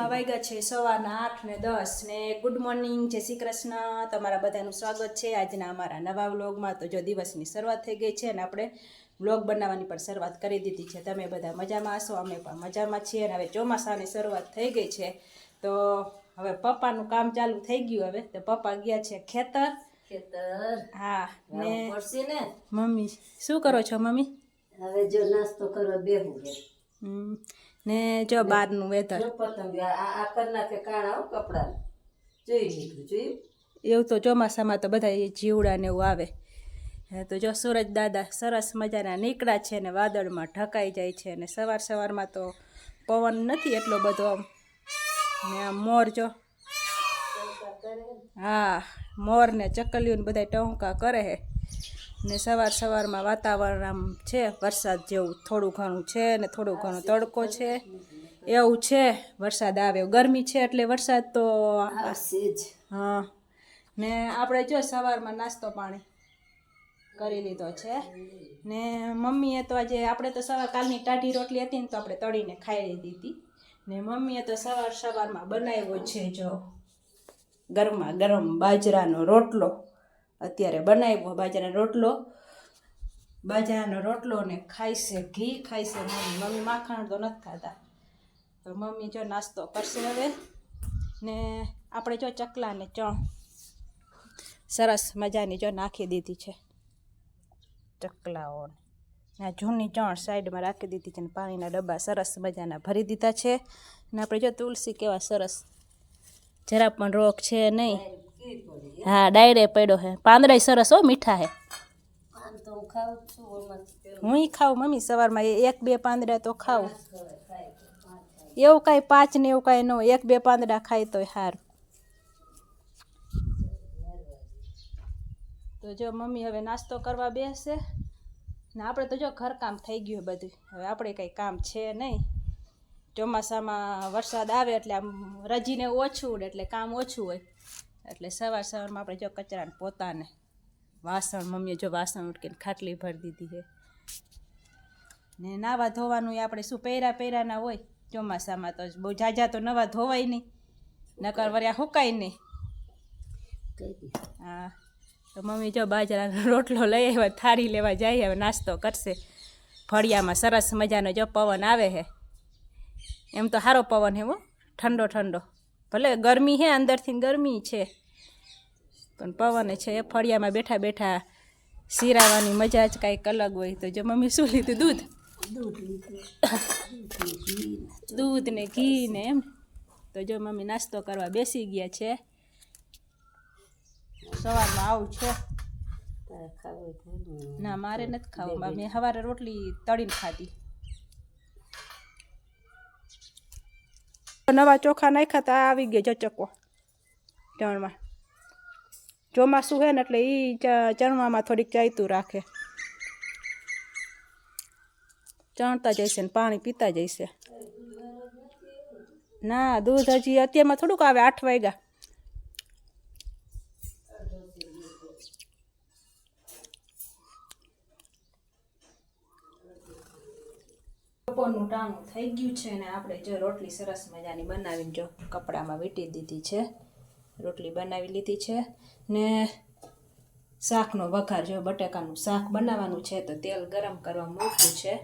અત્યારમાં વાગ્યા છે સવારના આઠ ને દસ ને ગુડ મોર્નિંગ જય શ્રી કૃષ્ણ. તમારા બધાનું સ્વાગત છે. આજના અમારા નવા વ્લોગમાં તો જો દિવસની શરૂઆત થઈ ગઈ છે અને આપણે વ્લોગ બનાવવાની પણ શરૂઆત કરી દીધી છે. તમે બધા મજામાં હશો? અમે પણ મજામાં છીએ અને હવે ચોમાસાની શરૂઆત થઈ ગઈ છે. તો હવે પપ્પાનું કામ ચાલુ થઈ ગયું હવે. તો પપ્પા ગયા છે ખેતર. ખેતર. હા ને ને? મમ્મી શું કરો છો મમ્મી? હવે જો નાસ્તો કરવા બેહું હમ, ને જો બહારનું વેધર હો એવું તો ચોમાસામાં તો બધા જીવડા ને એવું આવે. હે તો જો સૂરજ દાદા સરસ મજાના નીકળ્યા છે ને વાદળમાં ઢકાઈ જાય છે ને સવાર સવારમાં તો પવન નથી એટલો બધો આમ. ને આમ મોર જો. હા મોર ને? ચકલીઓ ને બધા ટહુકા કરે છે ને સવાર સવારમાં વાતાવરણ આમ છે વરસાદ જેવું થોડું ઘણું છે ને થોડું ઘણું તડકો છે. એવું છે વરસાદ આવ્યો. ગરમી છે એટલે વરસાદ તો આ હા. ને આપણે જો સવારમાં નાસ્તો પાણી કરી લીધો છે. ને મમ્મીએ તો આજે આપણે તો સવાર કાલની ટાઢી રોટલી હતી ને તો આપણે તળીને ખાઈ લીધી હતી. ને મમ્મીએ તો સવાર સવારમાં બનાવ્યો છે જો ગરમા ગરમ બાજરાનો રોટલો. અત્યારે બનાવ્યો બાજરાનો રોટલો. બાજરાનો રોટલો ને ખાઈશે ઘી, ખાઈશે મમ્મી. મમ્મી માખણ તો નથી ખાતા. તો મમ્મી જો નાસ્તો કરશે હવે ને આપણે જો ચકલા ને ચણ. સરસ મજાની જો નાખી દીધી છે ચકલાઓને. આ જૂની ચણ સાઈડમાં રાખી દીધી છે ને પાણીના ડબ્બા સરસ મજાના ભરી દીધા છે. ને આપણે જો તુલસી કેવા સરસ, જરા પણ રોગ છે નહીં. હા ડાયરે પડ્યો છે. પાંદડાય સરસ હો મીઠા હે તો હું ખાઉં હું મમ્મી સવારમાં એક બે પાંદડા તો ખાઉં. એવું કાંઈ પાંચ ને એવું કાંઈ ન હોય એક બે પાંદડા ખાય તોય સારું. તો જો મમ્મી હવે નાસ્તો કરવા બેસે. ને આપણે તો જો ઘરકામ થઈ ગયું બધું. હવે આપણે કંઈ કામ છે નહીં. ચોમાસામાં વરસાદ આવે એટલે આમ રજીને ઓછું ઉડે એટલે કામ ઓછું હોય. એટલે સવાર સવારમાં આપણે જો કચરાને પોતાને વાસણ મમ્મીએ જો વાસણ ઉટકીને ખાટલી ભરી દીધી છે. ને નાવા ધોવાનું એ આપણે શું પહેરા પહેરાના હોય ચોમાસામાં તો બહુ જાજા તો નવા ધોવાય નહીં નકર વર્યા હુકાય નહીં. હા તો મમ્મી જો બાજરાનો રોટલો લઈ આવ્યા થાળી લેવા જાય હવે નાસ્તો કરશે. ફળિયામાં સરસ મજાનો જો પવન આવે છે. એમ તો સારો પવન હે હો ઠંડો ઠંડો. ભલે ગરમી છે અંદરથી ગરમી છે. પણ પવન છે એ ફળિયામાં બેઠા બેઠા સિરાવાની મજા જ કાંઈક અલગ હોય. તો જો મમ્મી શું લીધું? દૂધ? દૂધ દૂધ ને ઘી ને એમ. તો જો મમ્મી નાસ્તો કરવા બેસી ગયા છે. સવારમાં આવું છે. તારે ખાવું હોય તો દૂધ. ના મારે નથી ખાવું. મેં સવારે રોટલી તળીને ખાધી. નવા ચોખા નાખ્યા તા આવી ગયા ચચકો ચણમાં ચોમાસું છે ને એટલે એ ચણવામાં થોડીક ચાયતું રાખે. ચણતા જઈશે ને, પાણી પીતા જઈશે ના, દૂધ હજી અત્યારમાં થોડુંક આવે, આઠ વાગ્યા. બપોરનું ટાણું થઈ ગયું છે ને, આપણે જો રોટલી સરસ મજાની બનાવીને જો કપડામાં વીંટી દીધી છે. રોટલી બનાવી લીધી છે ને શાકનો વઘાર જો બટેકાનું શાક બનાવવાનું છે તો તેલ ગરમ કરવા મૂક્યું છે.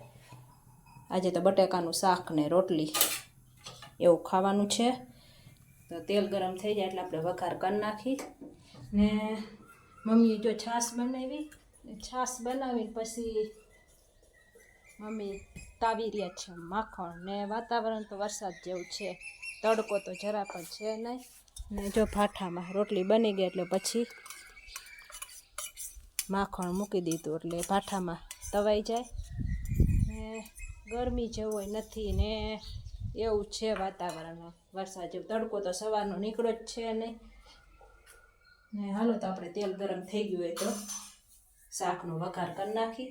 આજે તો બટેકાનું શાક ને રોટલી એવું ખાવાનું છે. તો તેલ ગરમ થઈ જાય એટલે આપણે વઘાર કરી નાખી ને મમ્મીએ જો છાશ બનાવી, છાશ બનાવીને પછી મમ્મી તાવી રહ્યા છે માખણ ને વાતાવરણ તો વરસાદ જેવું છે, તડકો તો જરા પણ છે નહીં. ને જો ભાઠામાં રોટલી બની ગઈ એટલે પછી માખણ મૂકી દીધું એટલે ભાઠામાં તવાઈ જાય. ને ગરમી જેવું નથી ને એવું છે વાતાવરણ વરસાદ જેવું તડકો તો સવારનો નીકળો જ છે નહીં. ને હાલો તો આપણે તેલ ગરમ થઈ ગયું હોય તો શાકનો વઘાર કરી નાખી.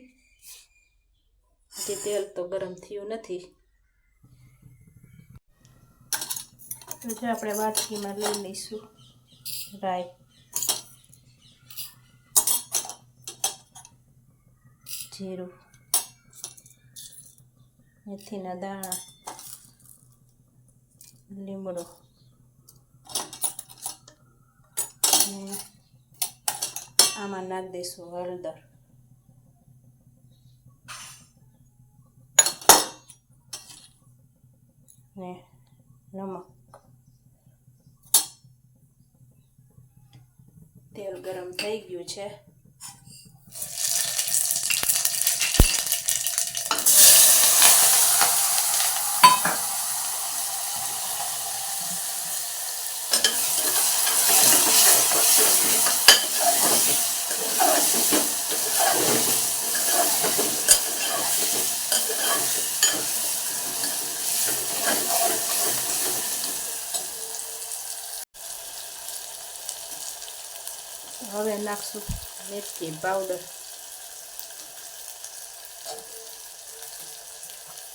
હજી તેલ તો ગરમ થયું નથી. તો જો આપણે વાટકીમાં લઈ લઈશું. રાઈ. જીરું. મેથીના દાણા. લીમડો. આમાં નાખી દઈશું હળદર. ને નમક. તેલ ગરમ થઈ ગયું છે હવે નાખશું મેથી પાવડર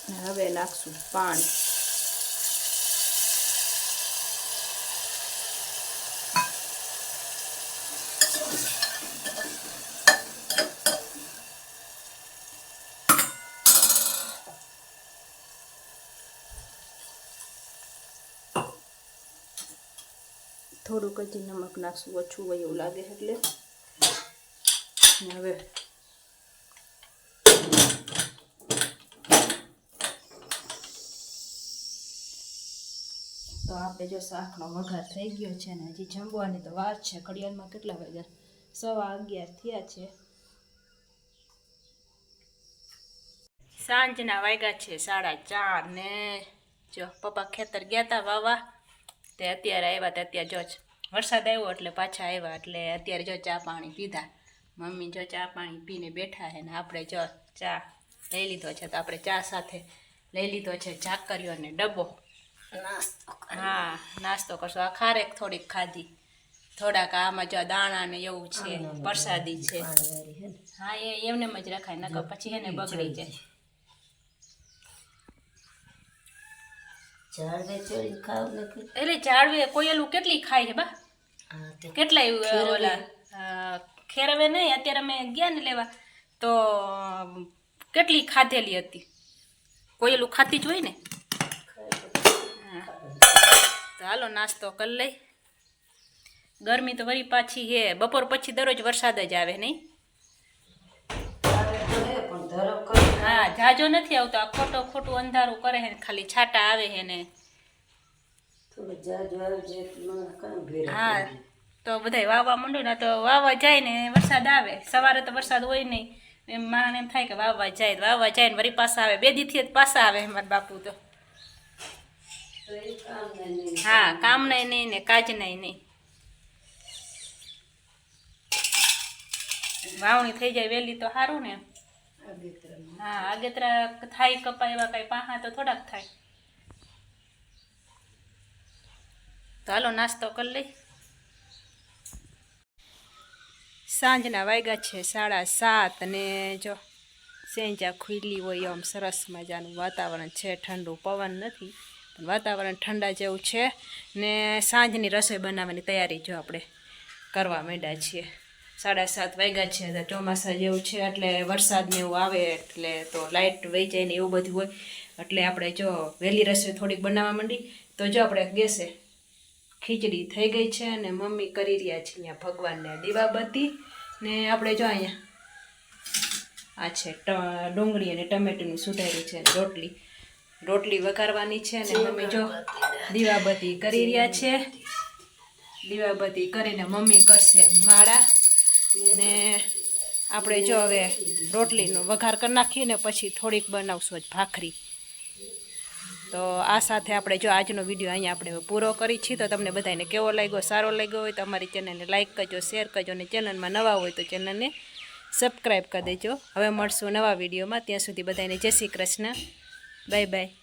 ને હવે નાખશું પાણી થોડુંક હજી નમક નાખશું ઓછું હોય એવું લાગે એટલે ને હવે તો આપણે જો શાકનો વઘાર થઈ ગયો છે ને હજી જમવાની તો વાર છે ઘડિયાળમાં કેટલા વાગ્યા સવા અગિયાર થયા છે સાંજના વાગ્યા છે સાડા ચાર ને જો પપ્પા ખેતર ગયા હતા વાવા તે અત્યારે આવ્યા તે અત્યારે જો વરસાદ આવ્યો એટલે પાછા આવ્યા એટલે અત્યારે જો ચા પાણી પીધા મમ્મી જો ચા પાણી પીને બેઠા છે ને આપણે જો ચા લઈ લીધો છે તો આપણે ચા સાથે લઈ લીધો છે ઝાકરીઓ ને ડબ્બો. નાસ્તો હા નાસ્તો કરશો. આ ખારેક થોડીક ખાધી. થોડાક આમાં જો દાણા ને એવું છે પ્રસાદી છે. હે એ એમને જ રખાય નકર પછી એને બગડી જાય. એટલે ઝાડવે કોયેલું કેટલી ખાય છે બા? કેટલા ઓલા અ, ખેરવે નહીં અત્યારે અમે ગયા ને લેવા તો કેટલી ખાધેલી હતી? કોયેલું ખાતી જ હોય ને? હા. તો હાલો નાસ્તો કરી લઈ. ગરમી તો વળી પાછી હે બપોર પછી દરરોજ વરસાદ જ આવે નહીં? હે હા જાજો નથી આવતો આ ખોટો ખોટું અંધારું કરે છે ને ખાલી છાટા આવે છે ને. હા. તો બધાય વાવવા માંડો ને તો વાવવા જાય ને વરસાદ આવે. સવારે તો વરસાદ હોય નહીં એમ મારાને એમ થાય કે વાવવા જાય વાવવા જાય ને વળી પાછા આવે. બે દીથી જ પાછા આવે મારા બાપુ તો. હા, કામ નહીં નહીં ને કાજ નહીં નહીં વાવણી થઈ જાય વહેલી તો સારું ને. હા, આગેતરા થાય કપા એવા કઈ પાહા તો થોડાક થાય. તો હાલો નાસ્તો કરી લઈ. સાંજના વાગ્યા છે, સાડા સાત અને જો સેંજા ખુલ્લી હોય આમ સરસ મજાનું વાતાવરણ છે. ઠંડુ પવન નથી વાતાવરણ ઠંડા જેવું છે ને સાંજની રસોઈ બનાવવાની તૈયારી જો આપણે કરવા માંડ્યા છીએ. સાડા સાત વાગ્યા છે, તો ચોમાસા જેવું છે, એટલે વરસાદને એવું આવે એટલે તો લાઇટ વહી જાય ને એવું બધું હોય. એટલે આપણે જો વહેલી રસોઈ થોડીક બનાવવા માંડી, તો જો આપણે ગેસે ખીચડી થઈ ગઈ છે અને મમ્મી કરી રહ્યા છે અહીંયા ભગવાનને દીવાબત્તી. ને આપણે જો અહીંયા, આ છે ડુંગળી અને ટમેટીનું સુધાર્યું છે રોટલી. રોટલી વઘારવાની છે અને મમ્મી જો દીવાબત્તી કરી રહ્યા છે. દીવાબત્તી કરીને મમ્મી કરશે માળા. ને આપણે જો હવે રોટલીનો વઘાર કરી નાખીએ ને પછી થોડીક બનાવશું જ ભાખરી. તો આ સાથે આપણે જો આજનો વીડિયો અહીંયા આપણે પૂરો કરી છીએ. તો તમને બધાને કેવો લાગ્યો, સારો લાગ્યો હોય તો અમારી ચેનલને લાઇક કરજો, શેર કરજો અને ચેનલમાં નવા હોય તો ચેનલને સબસ્ક્રાઈબ કરી દેજો. હવે મળશું નવા વિડીયોમાં. ત્યાં સુધી બધાને જય શ્રી કૃષ્ણ. Bye bye.